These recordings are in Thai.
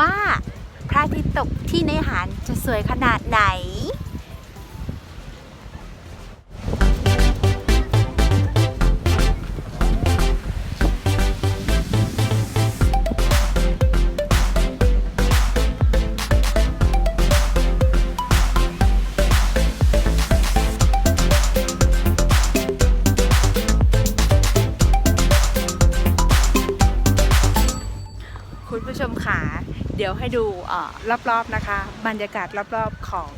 พระอาทิตย์ตกที่ในหารจะสวยขนาดไหน คุณผู้ชมค่ะ เดี๋ยวให้ดูอรอบๆนะคะ บรรยากาศรอบๆของ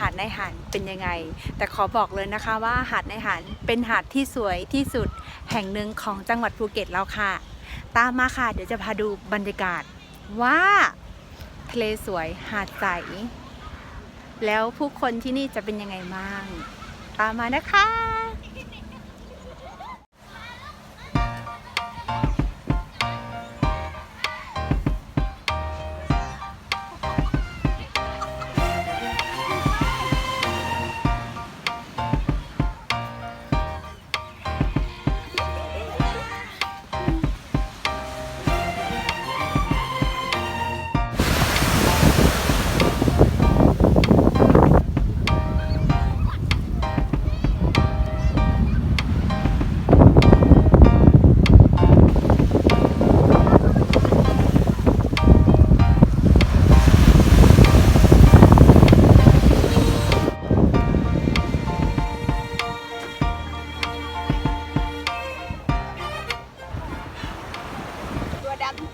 หาดในหานเป็นยังไง แต่ขอบอกเลยนะคะว่าหาดในหานเป็นหาดที่สวยที่สุดแห่งหนึ่งของจังหวัดภูเก็ตแล้วค่ะ ตามมาค่ะเดี๋ยวจะพาดูบรรยากาศว่าทะเลสวยหาดใส แล้วผู้คนที่นี่จะเป็นยังไงบ้าง ตามมานะคะ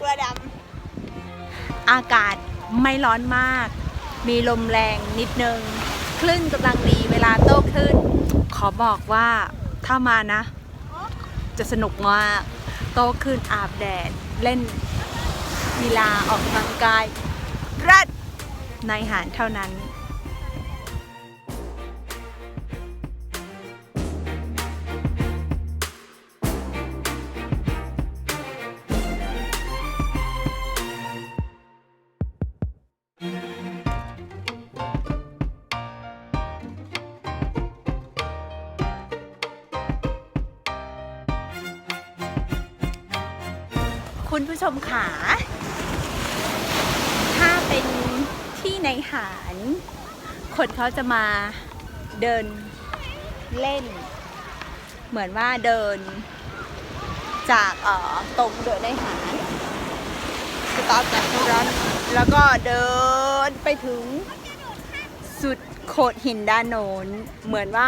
ตัวดำอากาศไม่ร้อนมาก มีลมแรงนิดนึง คลื่นกำลังดีเวลาโต้คลื่น ขอบอกว่าถ้ามานะ จะสนุกมากโต้คลื่นอาบแดด เล่นกีฬาออกกำลังกายรัดในหารเท่านั้น คุณผู้ชมขา ถ้าเป็นที่ในหารคนเขาจะมาเดินเล่น เหมือนว่าเดิน จากเอ่อตรงเดินในหารสตาร์ทจากรงนั้นแล้วก็เดินไปถึงสุดโขดหินด้านโน้นเหมือนว่า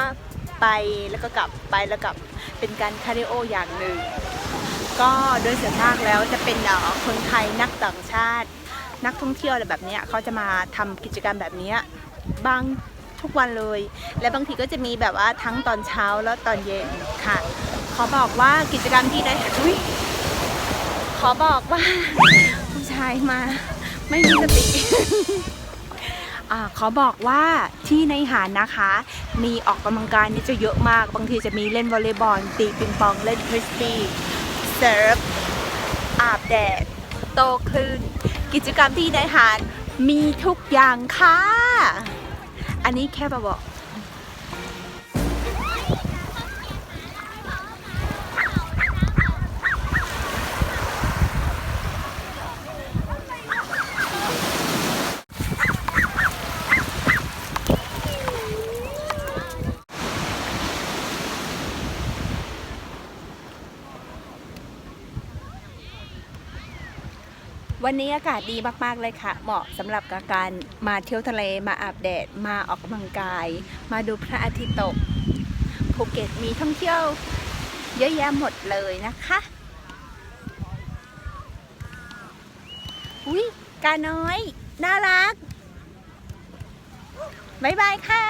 ไปแล้วก็กลับไปแล้วกลับเป็นการคาร์ดิโออย่างหนึ่ง ก็โดยส่วนมากแล้วจะเป็นคนไทยนักต่างชาติ นักท่องเที่ยวอะไรแบบนี้เขาจะมาทำกิจกรรมแบบนี้บางทุกวันเลย และบางทีก็จะมีแบบว่าทั้งตอนเช้าแล้วตอนเย็นค่ะ ขอบอกว่ากิจกรรมที่ได้อุ๊ยขอบอกว่าผู้ชายมาไม่มีสติอขอบอกว่าที่ในหาดนะคะ มีออกกำลังกายนี่จะเยอะมาก บางทีจะมีเล่นวอลเลย์บอลตีปิงปองเล่นฟริสบี้ เซิร์ฟ อาบแดด โตคลื่น กิจกรรมที่ในหาดมีทุกอย่างค่ะ อันนี้แค่มาบอก วันนี้อากาศดีมากๆเลยค่ะ เหมาะสำหรับการมาเที่ยวทะเลมาอาบแดด มาออกกำลังกาย มาดูพระอาทิตย์ตกภูเก็ตมีท่องเที่ยวเยอะแยะหมดเลยนะคะอุ้ยกาน้อย น่ารัก บ๊ายบายค่ะ